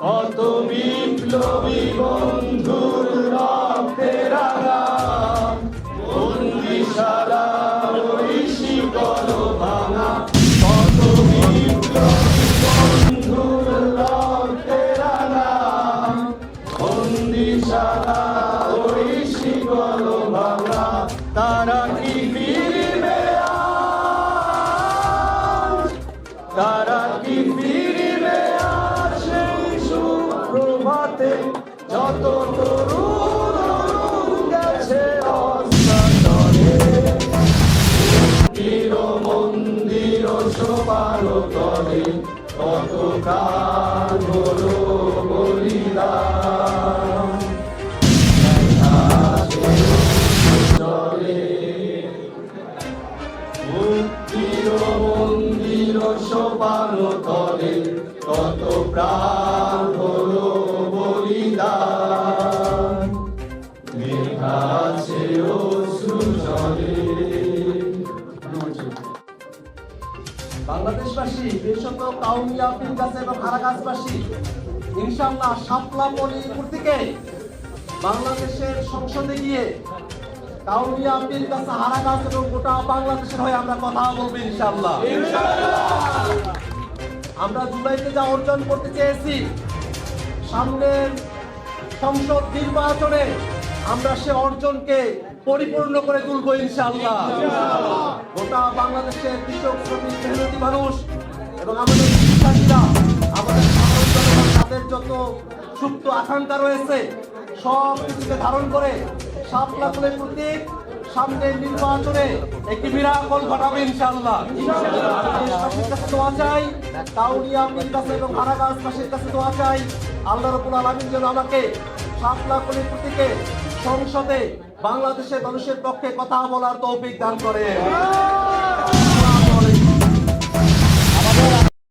কত বিপ্লবী বন্ধুর রক্তে রাঙা শিকল ভাঙা তারা কি ফিরবে? তারা সেই সুপ্রভাতে? যত তরুণ গেছে অস্তাচলে মন্দির মন্দির সোপার তলে কত প্রাণ মুক্তির মন্দির সোপান তলে, কত প্রাণ হলো বলিদান। বাংলাদেশবাসী, বিশেষত কাউনিয়া পিনগাছ এবং আরাগাছবাসী ইনশাআল্লাহ শাপলা মণিপুর থেকে বাংলাদেশের সংসদে গিয়ে কাউনিয়া পিনগাছ হারাগাছ এবং গোটা বাংলাদেশের হয়ে আমরা কথা বলব ইনশাআল্লাহ। আমরা জুলাইতে যা অর্জন করতে চেয়েছি সামনের সংসদ নির্বাচনে আমরা সে অর্জনকে পরিপূর্ণ করে তুলবো ইনশাল্লাহ গোটা বাংলাদেশের কৃষক শ্রমিক মেহনতি মানুষ এবং আমাদের বিশ্বাসীরা আমাদের তাদের যত সুপ্ত আকাঙ্ক্ষা রয়েছে সব কিছুকে ধারণ করে সাপলা ফুলের প্রতীক সামনের নির্বাচনে একটি বিরাকল ঘটাবে ইনশাআল্লাহ। কাছে দোয়া চাই কাউরিয়া আমির কাছে এবং হারাগাছবাসীর কাছে দোয়া চাই। আল্লাহ রবুল আলমিন যেন আমাকে সাপলা ফুলের প্রতীকে সংসদে বাংলাদেশের মানুষের পক্ষে কথা বলার তৌফিক দান করে